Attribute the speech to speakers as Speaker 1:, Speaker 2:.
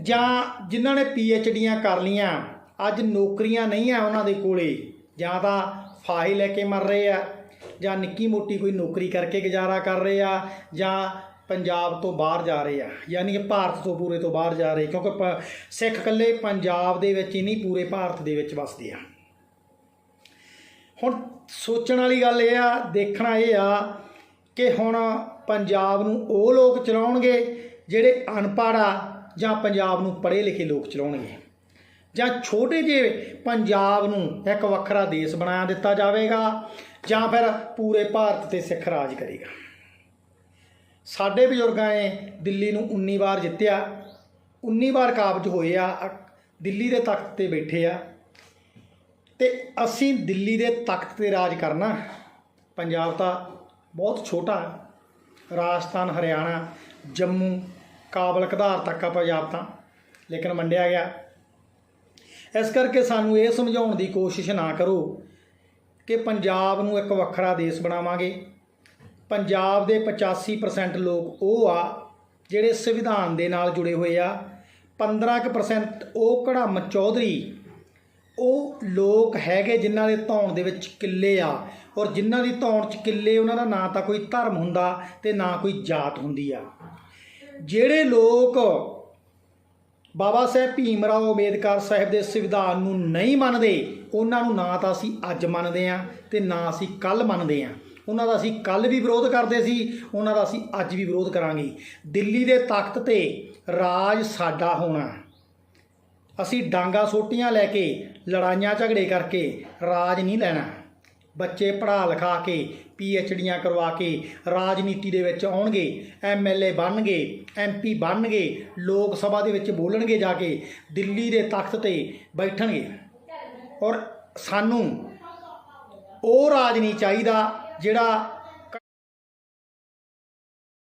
Speaker 1: ਜਾਂ ਜਿਨ੍ਹਾਂ ਨੇ ਪੀ ਡੀਆਂ ਕਰ ਲੀਆਂ ਅੱਜ ਨੌਕਰੀਆਂ ਨਹੀਂ ਆ ਉਹਨਾਂ ਦੇ ਕੋਲੇ, ਜਾਂ ਤਾਂ ਫਾਹੀ ਲੈ ਕੇ ਮਰ ਰਹੇ ਆ, ਜਾਂ ਨਿੱਕੀ ਮੋਟੀ ਕੋਈ ਨੌਕਰੀ ਕਰਕੇ ਗੁਜ਼ਾਰਾ ਕਰ ਰਹੇ ਆ, ਜਾਂ ਪੰਜਾਬ ਤੋਂ ਬਾਹਰ ਜਾ ਰਹੇ ਆ, ਯਾਨੀ ਕਿ ਭਾਰਤ ਤੋਂ ਪੂਰੇ ਤੋਂ ਬਾਹਰ ਜਾ ਰਹੇ, ਕਿਉਂਕਿ ਪ- ਸਿੱਖ ਇਕੱਲੇ ਪੰਜਾਬ ਦੇ ਵਿੱਚ ਹੀ ਨਹੀਂ, ਪੂਰੇ ਭਾਰਤ ਦੇ ਵਿੱਚ ਵਸਦੇ ਆ। ਹੁਣ ਸੋਚਣ ਵਾਲੀ ਗੱਲ ਇਹ ਆ, ਦੇਖਣਾ ਇਹ ਆ ਕਿ ਹੁਣ ਪੰਜਾਬ ਨੂੰ ਉਹ ਲੋਕ ਚਲਾਉਣਗੇ ਜਿਹੜੇ ਅਨਪੜ੍ਹ ਆ ਜਾਂ ਪੰਜਾਬ ਨੂੰ ਪੜ੍ਹੇ ਲਿਖੇ ਲੋਕ ਚਲਾਉਣਗੇ। ਜਾਂ ਛੋਟੇ ਜਿਹੇ ਪੰਜਾਬ ਨੂੰ ਇੱਕ ਵੱਖਰਾ ਦੇਸ਼ ਬਣਾ ਦਿੱਤਾ ਜਾਵੇਗਾ, ਜਾਂ ਫਿਰ ਪੂਰੇ ਭਾਰਤ ਤੇ ਸਿੱਖ ਰਾਜ ਕਰੇਗਾ। ਸਾਡੇ ਬਜ਼ੁਰਗਾਂ ਨੇ ਦਿੱਲੀ ਨੂੰ 19 ਵਾਰ ਜਿੱਤਿਆ 19 ਵਾਰ ਕਾਬਜ ਹੋਏ ਆ, ਦਿੱਲੀ ਦੇ ਤਖਤ ਤੇ ਬੈਠੇ ਆ। ਤੇ ਅਸੀਂ ਦਿੱਲੀ ਦੇ ਤਖਤ ਤੇ ਰਾਜ ਕਰਨਾ, ਪੰਜਾਬ ਤਾਂ ਬਹੁਤ ਛੋਟਾ ਰਾਜਸਥਾਨ, ਹਰਿਆਣਾ, ਜੰਮੂ ਕਾਬਲ ਕਧਾਰ ਤੱਕ ਆ ਪੰਜਾਬ ਤਾਂ ਲੇਕਿਨ ਵੰਡਿਆ ਗਿਆ। ਇਸ ਕਰਕੇ ਸਾਨੂੰ ਇਹ ਸਮਝਾਉਣ ਦੀ ਕੋਸ਼ਿਸ਼ ਨਾ ਕਰੋ ਕਿ ਪੰਜਾਬ ਨੂੰ ਇੱਕ ਵੱਖਰਾ ਦੇਸ਼ ਬਣਾਵਾਂਗੇ। ਪੰਜਾਬ ਦੇ 85% ਲੋਕ ਉਹ ਆ ਜਿਹੜੇ ਸੰਵਿਧਾਨ ਦੇ ਨਾਲ ਜੁੜੇ ਹੋਏ ਆ। 15% ਉਹ ਕੜਮ ਚੌਧਰੀ, ਉਹ ਲੋਕ ਹੈਗੇ ਜਿਨ੍ਹਾਂ ਦੇ ਧੌਣ ਦੇ ਵਿੱਚ ਕਿੱਲੇ ਆ। ਔਰ ਜਿਨ੍ਹਾਂ ਦੀ ਧੌਣ 'ਚ ਕਿੱਲੇ, ਉਹਨਾਂ ਦਾ ਨਾ ਤਾਂ ਕੋਈ ਧਰਮ ਹੁੰਦਾ ਤੇ ਨਾ ਕੋਈ ਜਾਤ ਹੁੰਦੀ ਆ। ਜਿਹੜੇ ਲੋਕ ਬਾਬਾ ਸਾਹਿਬ ਭੀਮ ਰਾਓ ਅੰਬੇਦਕਰ ਸਾਹਿਬ ਦੇ ਸੰਵਿਧਾਨ ਨੂੰ ਨਹੀਂ ਮੰਨਦੇ, ਉਹਨਾਂ ਨੂੰ ਨਾ ਤਾਂ ਅਸੀਂ ਅੱਜ ਮੰਨਦੇ ਆ ਤੇ ਨਾ ਅਸੀਂ ਕੱਲ ਮੰਨਦੇ ਆ ਉਹਨਾਂ ਦਾ ਅਸੀਂ ਕੱਲ ਵੀ ਵਿਰੋਧ ਕਰਦੇ ਸੀ, ਉਹਨਾਂ ਦਾ ਅਸੀਂ ਅੱਜ ਵੀ ਵਿਰੋਧ ਕਰਾਂਗੇ। ਦਿੱਲੀ ਦੇ ਤਖਤ ਤੇ ਰਾਜ ਸਾਡਾ ਹੋਣਾ। ਅਸੀਂ ਡਾਂਗਾ ਸੋਟੀਆਂ ਲੈ ਕੇ ਲੜਾਈਆਂ ਝਗੜੇ ਕਰਕੇ ਰਾਜ ਨਹੀਂ ਲੈਣਾ। ਬੱਚੇ ਪੜ੍ਹਾ ਲਿਖਾ ਕੇ ਪੀ ਡੀਆਂ ਕਰਵਾ ਕੇ ਰਾਜਨੀਤੀ ਦੇ ਵਿੱਚ ਆਉਣਗੇ ਐਮਐਲਏ ਬਣਨਗੇ ਐਮਪੀ ਬਣਨਗੇ, ਲੋਕ ਸਭਾ ਦੇ ਵਿੱਚ ਬੋਲਣਗੇ ਜਾ ਕੇ, ਦਿੱਲੀ ਦੇ ਤਖਤ ਤੇ ਬੈਠਣਗੇ। ਔਰ ਸਾਨੂੰ ਉਹ ਰਾਜ ਨਹੀਂ ਚਾਹੀਦਾ ਜਿਹੜਾ